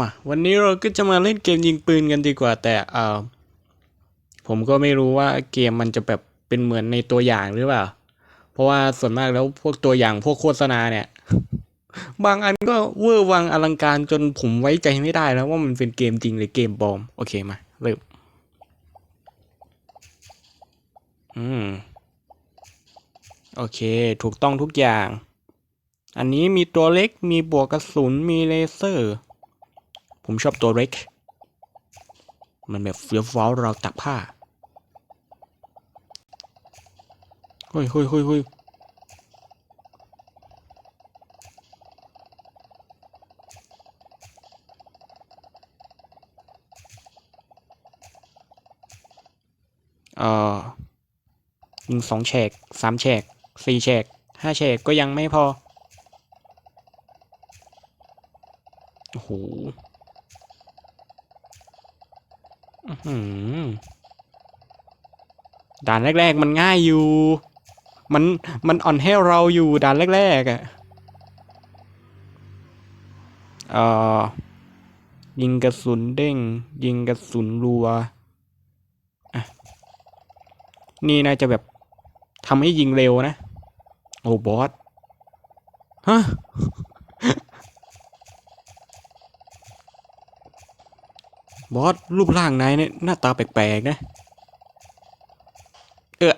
มาวันนี้เราก็จะมาเล่นเกมยิงปืนกันดีกว่า แต่เออผมก็ไม่รู้ว่าเกมมันจะแบบเป็นเหมือนในตัวอย่างหรือเปล่า เพราะว่าส่วนมากแล้วพวกตัวอย่างพวกโฆษณาเนี่ย บางอันก็เวอร์วังอลังการจนผมไว้ใจไม่ได้แล้วว่ามันเป็นเกมจริงหรือเกมปลอม โอเคมาเริ่มอืมโอเค ถูกต้องทุกอย่าง อันนี้มีตัวเล็กมีบวกกระสุนมีเลเซอร์ ผมชอบตัวเล็ก มันแบบเฟี้ยวฟ้าวเราตักผ้าเฮ้ยเฮ้ยเฮ้ยเฮ้ยเอ่อยิงสองแฉกสามแฉกสี่แฉกห้าแฉกก็ยังไม่พอ โอ้โห อื้อหือ ด่านแรก ๆ มันง่ายอยู่ มันมันอ่อนให้เราอยู่ด่านแรกๆอะเอ่อยิงกระสุนเด้ง ยิงกระสุนรัวอะนี่น่าจะแบบทำให้ยิงเร็วนะ โอ้บอส ฮะ บอสรูปร่างนายเนี่ยหน้าตาแปลกๆนะ เออ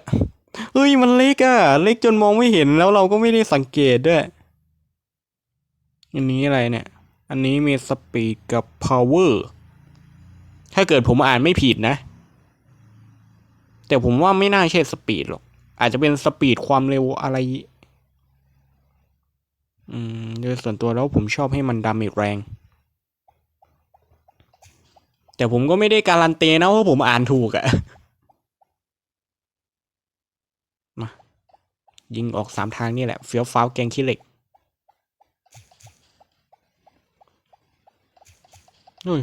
เฮ้ยมันเล็กอะเล็กจนมองไม่เห็นแล้วเราก็ไม่ได้สังเกตด้วย อันนี้อะไรเนี่ย อันนี้มีสปีดกับ power ถ้าเกิดผมอ่านไม่ผิดนะ แต่ผมว่าไม่น่าใช่สปีดหรอก อาจจะเป็นสปีดความเร็วอะไร อืม โดยส่วนตัวแล้วผมชอบให้มันดาเมจแรง แต่ผมก็ไม่ได้การันตีนะว่าผมอ่านถูกอะมายิงออกสามทางนี่แหละเฟี้ยวฟ้าวแกงขี้เหล็กเฮ้ย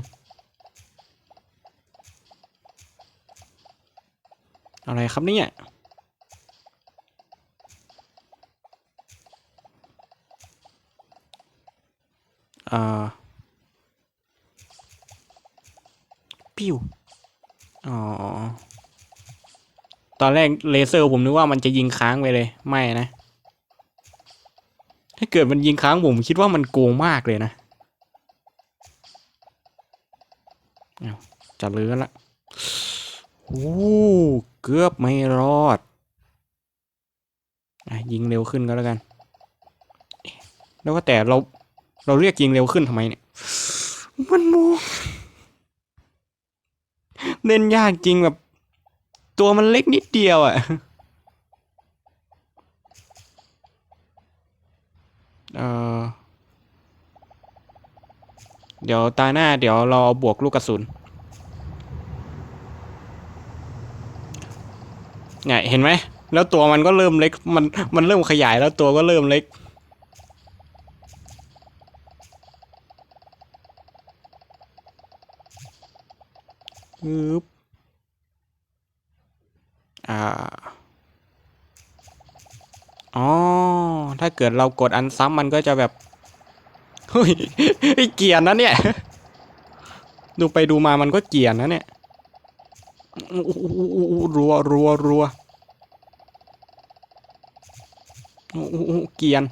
อะไรครับเนี่ยอ่า ปิ้ว อ๋อ ต อนแรกเลเซอร์ผมนึกว่ามันจะยิงค้างไปเลย ไม่นะ ถ้าเกิดมันยิงค้างผมคิดว่ามันโกงมากเลยนะจะเลื้อนละโอ้เกือบไม่รอดอยิงเร็วขึ้นก็แล้วกัน แล้วก็แต่เราเราเรียกยิงเร็วขึ้นทำไมเนี่ย มันโมเล่นยากจริงแบบ ตัวมันเล็กนิดเดียวอะ่ะเออเดี๋ยวตาหน้าเดี๋ยวเราเอาบวกลูกกระสุนเนี่ยเห็นไหม แล้วตัวมันก็เริ่มเล็ก มัน มันเริ่มขยายแล้วตัวก็เริ่มเล็กปึ๊บ อ่าอ๋อ ถ้าเกิดเรากดอันซ้ำมันก็จะแบบ เฮ้ยเกียนนะเนี่ย ดูไปดูมามันก็เกียนนะเนี่ยรัวรัวรัวเกียน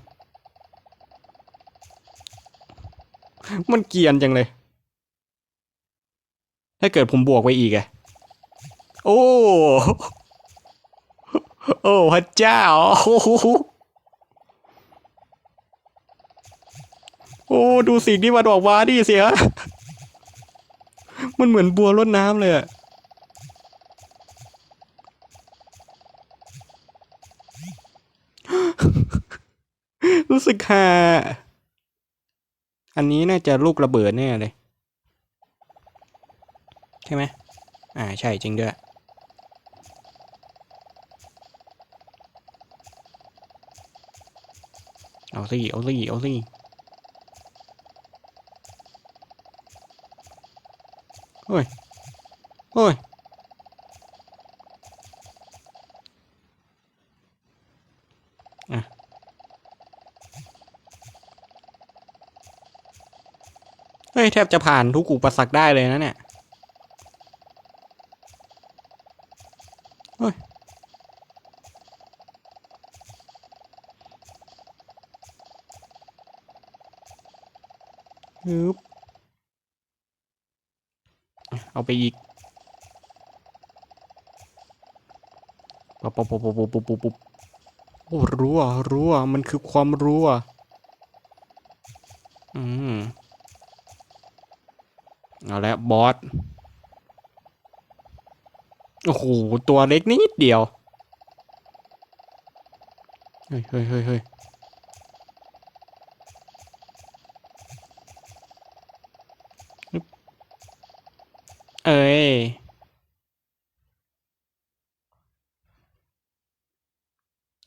มันเกียนจังเลย ถ้าเกิดผมบวกไปอีกอะโอ้ โอ้พระเจ้า โอ้ ดูสิ่งที่มันออกมาดิเสียมันเหมือนบัวรดน้ำเลยอะรู้สึกฮาอันนี้น่าจะลูกระเบิดแน่เลย ใช่ไหม อ่า ใช่จริงด้วย เอาสิเอาสิเอาสิเฮ้ยเฮ้ยอะเฮ้ยฮ้ยแทบจะผ่านทุกอุปสรรคได้เลยนะเนี่ย เฮ้ย ฮึบ เอาไปอีกปุ๊บปุ๊บปุ๊บปุ๊บปุ๊บปุ๊บปุ๊บโอ้รู้อะรู้อะมันคือความรู้อะอืมเอาละบอสโอ้โหตัวเล็กนิดเดียว เฮ้ยเฮ้ยเฮ้ยเฮ้ยอึ๊บ เอ้ย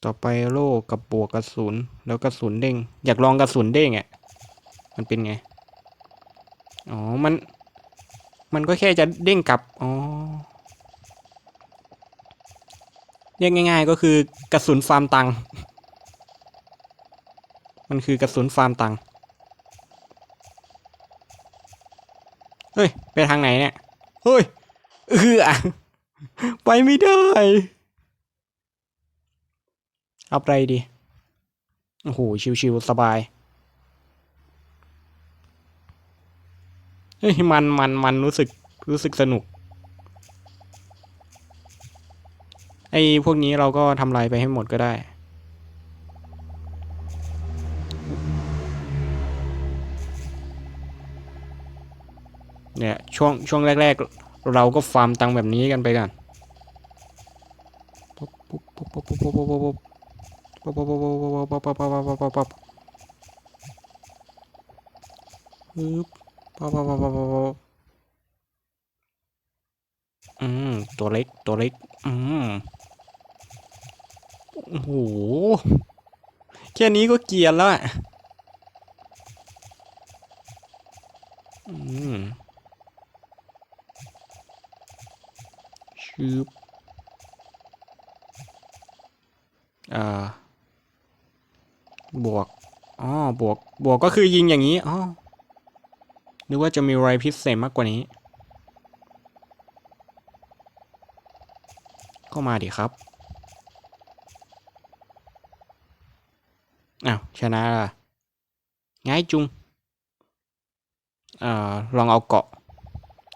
ต่อไปโล่กับบวกกระสุน แล้วกระสุนเด้ง อยากลองกระสุนเด้งอะ มันเป็นไง อ๋อ มัน มันก็แค่จะเด้งกลับ อ๋อ เรียกง่าย ๆ ก็คือกระสุนฟาร์มตังค์มันคือกระสุนฟาร์มตังค์เฮ้ย ไปทางไหนเนี่ย เฮ้ยเออไปไม่ได้เอาไปดี โอ้โห ชิวๆสบาย เฮ้ย มันมันมันรู้สึก รู้สึกสนุก ไอ้พวกนี้เราก็ทำลายไปให้หมดก็ได้ เนี่ยช่วงช่วงแรก ๆ เราก็ฟาร์มตังแบบนี้กันไปกันอืมตัวเล็กตัวเล็ก อืมโอ้โหแค่นี้ก็เกียนแล้วอะ อืม ชืบอ่าบวกอ๋อบวก บวกก็คือยิงอย่างนี้อ๋อนึกว่าจะมีอะไรพิเศษมากกว่านี้ ก็มาดิครับอ้าวชนะละง่ายจุงเอ่อลองเอาเกาะ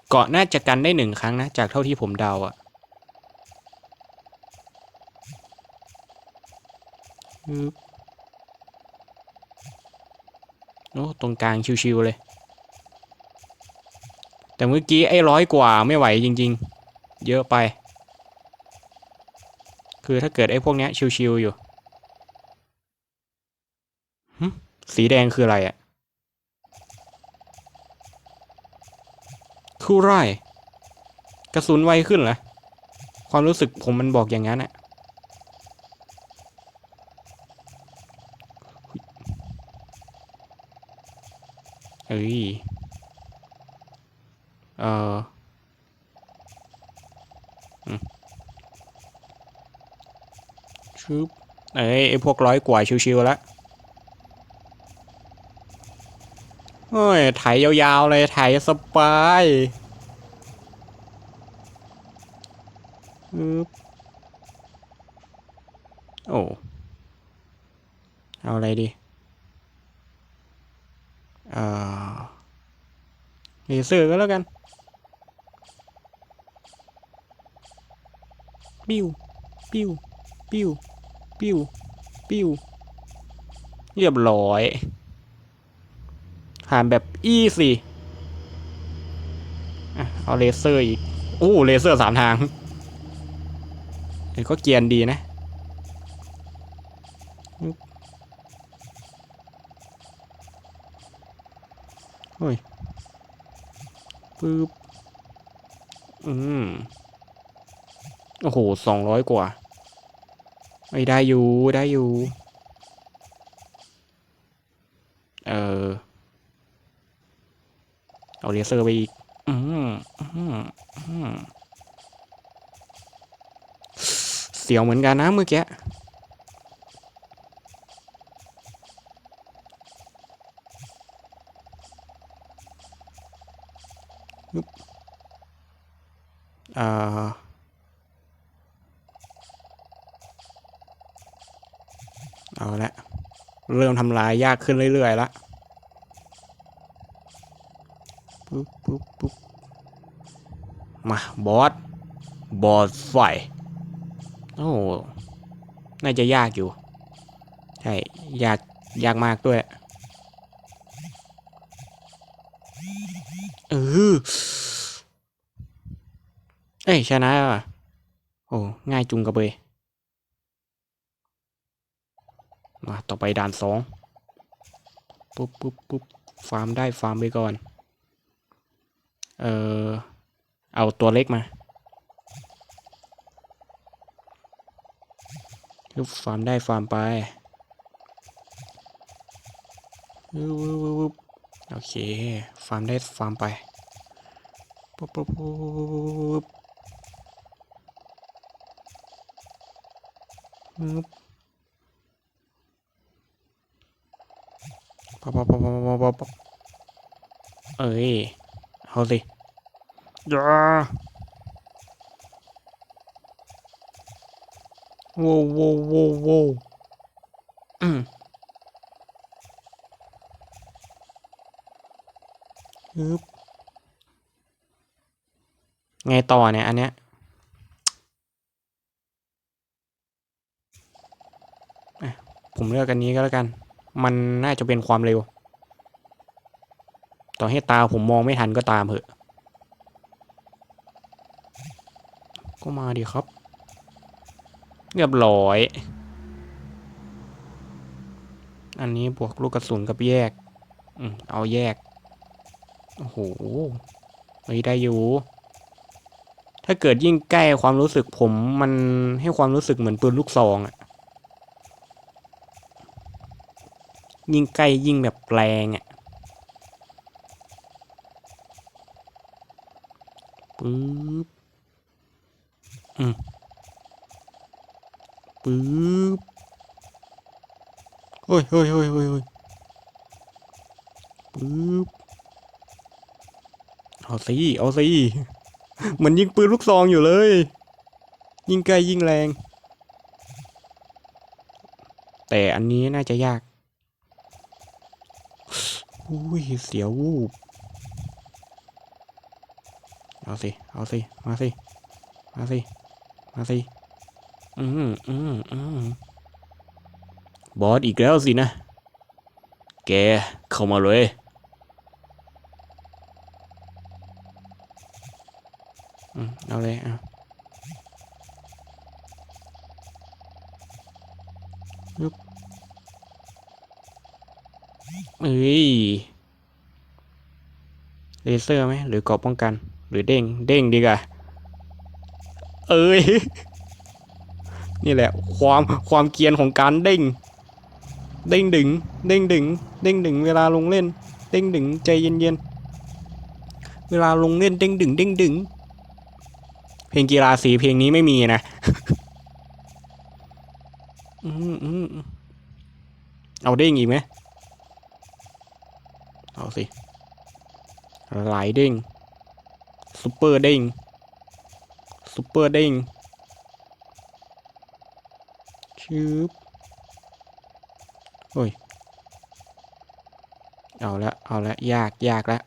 เกาะน่าจะกันได้หนึ่งครั้งนะ จากเท่าที่ผมเดาอะฮึบ โอ้ตรงกลางชิวๆเลย แต่เมื่อกี้ไอ้ร้อยกว่าไม่ไหวจริง ๆ เยอะไป คือถ้าเกิดไอ้พวกเนี้ยชิวๆอยู่สีแดงคืออะไรอะคู่ไร่กระสุนไวขึ้นเหรอความรู้สึกผมมันบอกอย่างนั้นอะ เอ้ย เออชุบเอ้ยไอพวกร้อยกว่าชิวๆแล้วโอ้ยไถยยาวๆเลยไถสบายอึ๊บโอ้ เอาอะไรดีเอ่อ เลเซอร์ก็แล้วกัน ปิ้ว ปิ้ว ปิ้ว ปิ้ว ปิ้ว เรียบร้อยผ่านแบบอีสิอ่เอาเลเซอร์อีกโอ้เลเซอร์สามทางเก็เกียนดีนะปึ๊บเฮ้ย ปึ๊บ อืม โอ้โหสองร้อยกว่า ไม่ได้อยู่ ได้อยู่ เออ เอาเลเซอร์ไปอีก อืม อืม อืม เสียวเหมือนกันนะเมื่อกี้ ฮึบอ่าเอาละเริ่มทำลายยากขึ้นเรื่อยๆละปุ๊บปุ๊บปุ๊บมา บอส บอสไฟโอ้ น่าจะยากอยู่ ใช่ ยาก ยากมากด้วย เออเอ้ยชนะว่ะโอ้ง่ายจุงกระเบยมาต่อไปด่านสองปุ๊บปุ๊บปุ๊บฟาร์มได้ฟาร์มไปก่อน เออเอาตัวเล็กมาฮึบฟาร์มได้ฟาร์มไปฮึบฮึบฮึบโอเค ฟาร์มได้ฟาร์มไป ปุ๊บปุ๊บปุ๊บปุ๊บฮึบปั๊บปั๊บปั๊บปั๊บปั๊บปั๊บเอ้ยเอาสิอย่าโว้วโว้วโว้วโว้วอืมฮึบ ไงต่อเนี่ย อันเนี้ยผมเลือกอันนี้ก็แล้วกัน มันน่าจะเป็นความเร็ว ต่อให้ตาผมมองไม่ทันก็ตามเหอะ ก็มาดีครับ เรียบร้อย อันนี้บวกลูกกระสุนกับแยก อืมเอาแยก โอ้โหเฮ้ยได้อยู่ ถ้าเกิดยิ่งใกล้ความรู้สึกผมมันให้ความรู้สึกเหมือนปืนลูกซองอะยิ่งใกล้ยิ่งแบบแรงอะปึ๊บอืมปึ๊บเฮ้ยเฮ้ยเฮ้ยเฮ้ยเฮ้ยปึ๊บเอาสิเอาสิ เหมือนยิงปืนลูกซองอยู่เลย ยิงไกลยิงแรง แต่อันนี้น่าจะยาก อุ้ย เสียววูบ เอาสิ เอาสิ มาสิ มาสิ มาสิ อืมอืมอืมบอสอีกแล้วสินะ แกเข้ามาเลย อืม เอาเลยเอายึบเอ้ยเลเซอร์ไหมหรือกราะป้องกัน หรือเด้ง เด้งดีกว่าเอ้ย นี่แหละ ความความเกียนของการเด้ง เด้งดึง เด้งดึง เด้งดึง เวลาลงเล่น เด้งดึงใจเย็นๆ เวลาลงเล่นเด้งดึงเด้งดึง เพลงกีฬาสีเพลงนี้ไม่มีนะอืมอืมเอาเด้งอีกไหมเอาสิหลายเด้งซุปเปอร์เด้งซุปเปอร์เด้งชืบโอ้ย เอาละ เอาละ ยาก ยากละ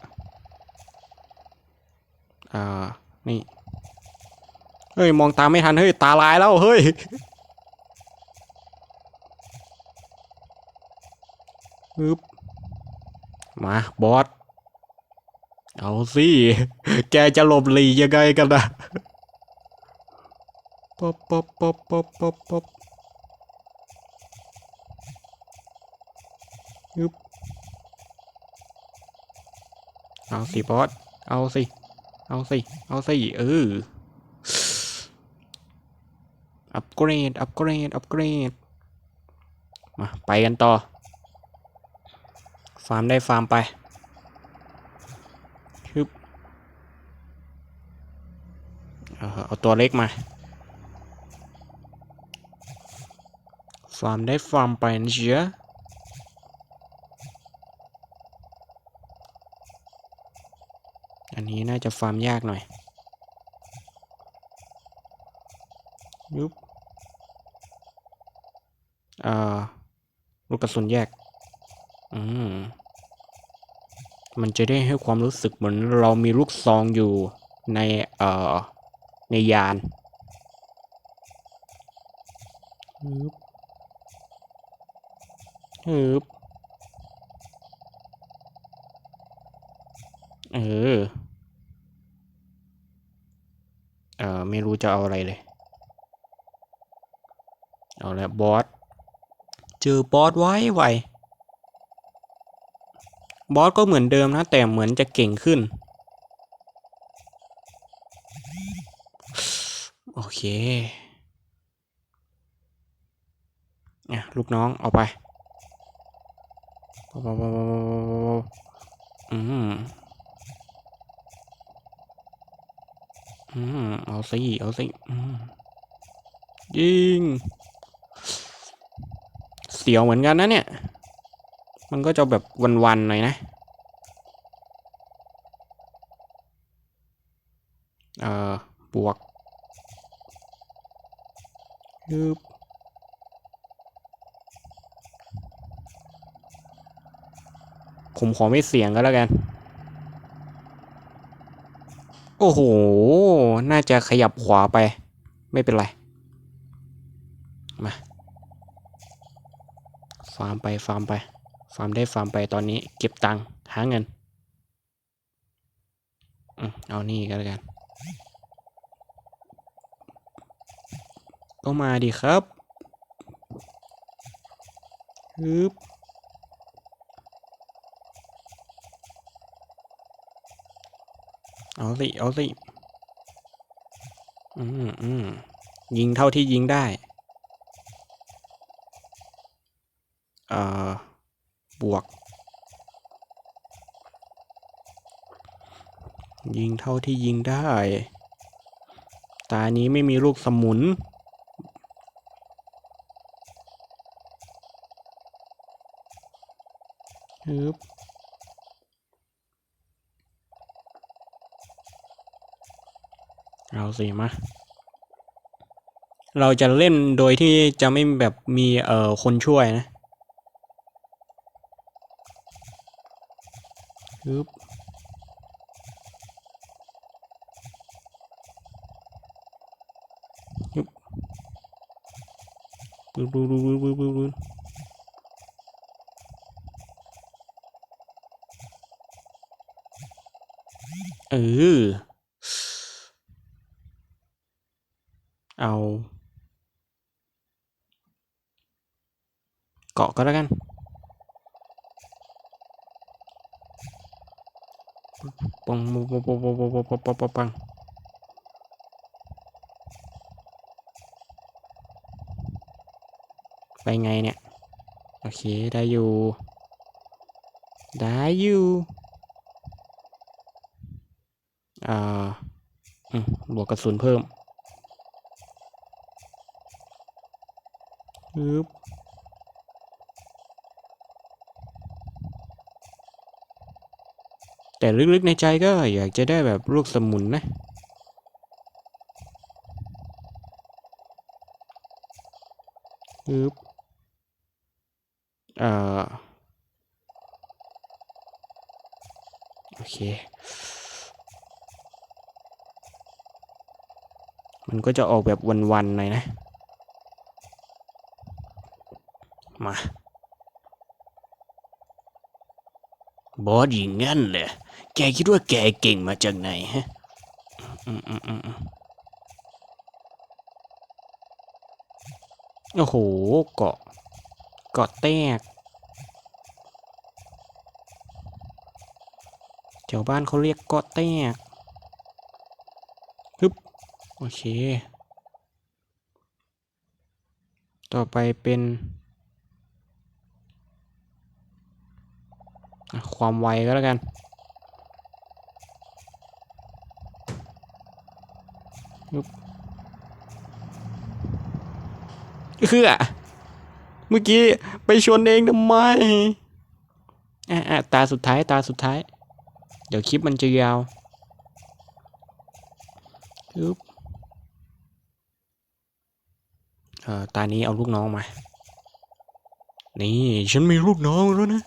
อ่า นี่ เฮ้ย มองตามไม่ทัน เฮ้ย ตาลายแล้ว เฮ้ยฮึบมา บอส เอาสิ แกจะหลบหลียังไงกันนะป๊อบป๊อบป๊อบป๊อบป๊อบป๊อบฮึบเอาสิบอส เอาสิ เอาสิ เอาสิ เออ อัปเกรด อัปเกรด อัปเกรด มา ไปกันต่อ ฟาร์มได้ฟาร์มไปฮึบเอาตัวเล็กมา ฟาร์มได้ฟาร์มไปนะเชียอันนี้น่าจะฟาร์มยากหน่อยยุบ ลูกกระสุนแยก อืม มันจะได้ให้ความรู้สึกเหมือนเรามีลูกซองอยู่ในเอ่อในยานฮึบฮึบเออ เออไม่รู้จะเอาอะไรเลย เอาละบอส เจอบอสไว้ไวบอสก็เหมือนเดิมนะ แต่เหมือนจะเก่งขึ้น โอเคอะลูกน้องเอาไปอืมอืมเอาสิเอาสิอืมยิง เสียวเหมือนกันนะเนี่ย มันก็จะแบบวันๆหน่อยนะ เอ่อ บวกยึบผมขอไม่เสียงก็แล้วกัน โอ้โห น่าจะขยับขวาไป ไม่เป็นไร มา ฟาร์มไปฟาร์มไป ฟาร์มได้ฟาร์มไปตอนนี้ เก็บตังค์หาเงินเอานี่ก็แล้วกัน ก็มาดีครับฮึบเอาสิ เอาสิ อืมอืมยิงเท่าที่ยิงได้ เอ่อ บวก ยิงเท่าที่ยิงได้ ตานี้ไม่มีลูกสมุนฮึบเอาสิมาเราจะเล่นโดยที่จะไม่แบบมีเอ่อคนช่วยนะ ฮึบฮึบปืนปืนปืนปืนปืปืนปืเออ เอา เกาะก็แล้วกัน ปังปังปังปังปังปังปังปังปังปังปังไปไงเนี่ย โอเค ได้อยู่ ได้อยู่อ่าอืมบวกกระสุนเพิ่มฮึบ แต่ลึกๆในใจก็อยากจะได้แบบลูกสมุนนะฮึบเอ่อ โอเค มันก็จะออกแบบวันๆหน่อยนะ มา บอสยิงงั้นเลยแกคิดว่าแกเก่งมาจากไหนฮะอืมอืมอืมอืมโอ้โห เกาะ เกาะแตกแถวบ้านเขาเรียกเกาะแตกฮึบโอเค ต่อไปเป็นอะ ความไวก็แล้วกันฮึบเฮือเมื่อกี้ไปชนเองทำไมอะอะตาสุดท้ายตาสุดท้าย เดี๋ยวคลิปมันจะยาวอึ๊บเอ่อตานี้เอาลูกน้องมา นี่ ฉันมีลูกน้องแล้วนะ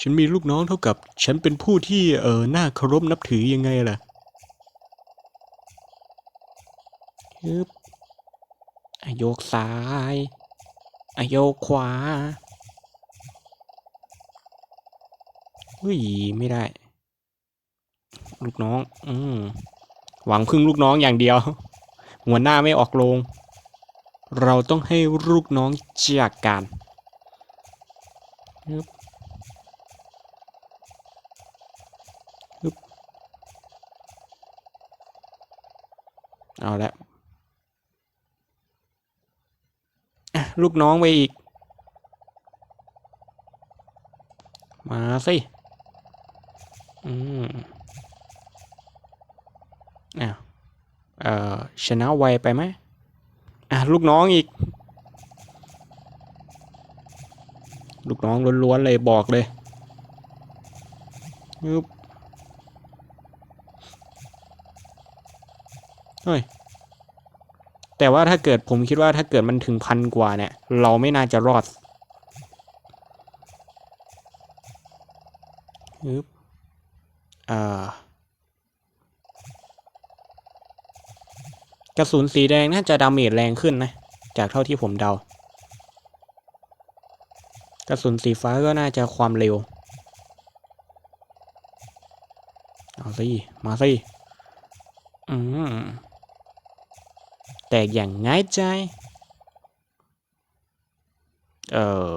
ฉันมีลูกน้องเท่ากับ ฉันเป็นผู้ที่เออน่าเคารพนับถือยังไงล่ะฮึบอโยกซ้ายอโยกขวาเฮ้ยไม่ได้ ลูกน้อง อืมหวังพึ่งลูกน้องอย่างเดียว หัวหน้าไม่ออกโรงเราต้องให้ลูกน้องจากการฮึบ เอาละลูกน้องไปอีก มาสิ อืมอ้าวเอ่อชนะไวไปไหมอะ ลูกน้องอีก ลูกน้องล้วนๆเลยบอกเลยยึบ เฮ้ย แต่ว่าถ้าเกิดผมคิดว่าถ้าเกิดมันถึงพันกว่าเนี่ย เราไม่น่าจะรอดยึบอ่ากระสุนสีแดงน่าจะดาเมจแรงขึ้นนะ จากเท่าที่ผมเดา กระสุนสีฟ้าก็น่าจะความเร็ว เอาสิ มาสิ อืม แตกอย่างง่ายใจเออ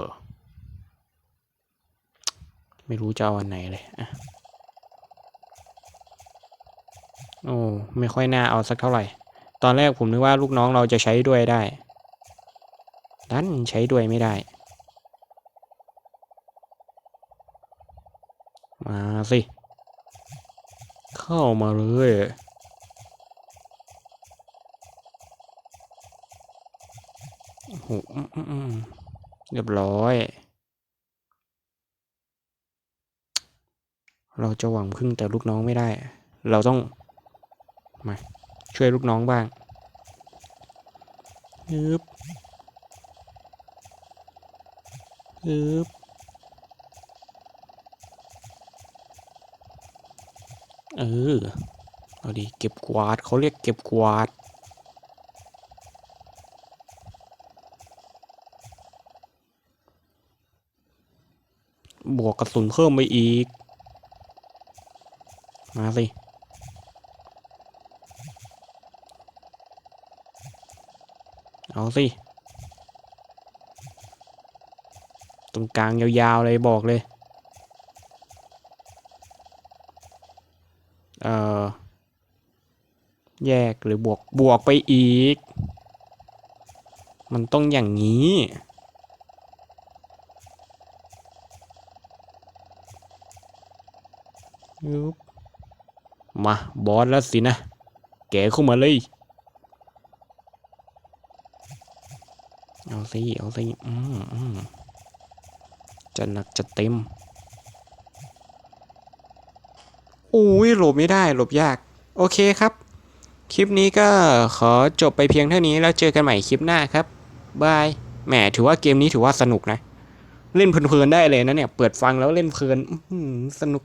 ไม่รู้จะเอาอันไหนเลยอะโอ้ไม่ค่อยน่าเอาสักเท่าไหร่ ตอนแรกผมนึกว่าลูกน้องเราจะใช้ด้วยได้ดันใช้ด้วยไม่ได้ มาสิ เข้ามาเลยโอ้โหอือเรียบร้อย เราจะหวังพึ่งแต่ลูกน้องไม่ได้ เราต้อง มาช่วยลูกน้องบ้างฮึบฮึบเออ เอาดีเก็บกวาดเขาเรียกเก็บกวาด บวกกระสุนเพิ่มไปอีก มาสิ เอาสิ ตรงกลางยาวๆเลยบอกเลย เอ่อ แยกหรือบวกบวกไปอีก มันต้องอย่างนี้ ยึบ มา บอสแล้วสินะ แกเข้ามาเลย เอาสิ เอาสิอืมอืมจะหนักจะเต็มอุ้ยหลบไม่ได้หลบยาก โอเคครับ คลิปนี้ก็ขอจบไปเพียงเท่านี้แล้วเจอกันใหม่คลิปหน้าครับบายแหมถือว่าเกมนี้ถือว่าสนุกนะ เล่นเพลินๆได้เลยนะเนี่ย เปิดฟังแล้วเล่นเพลินสนุก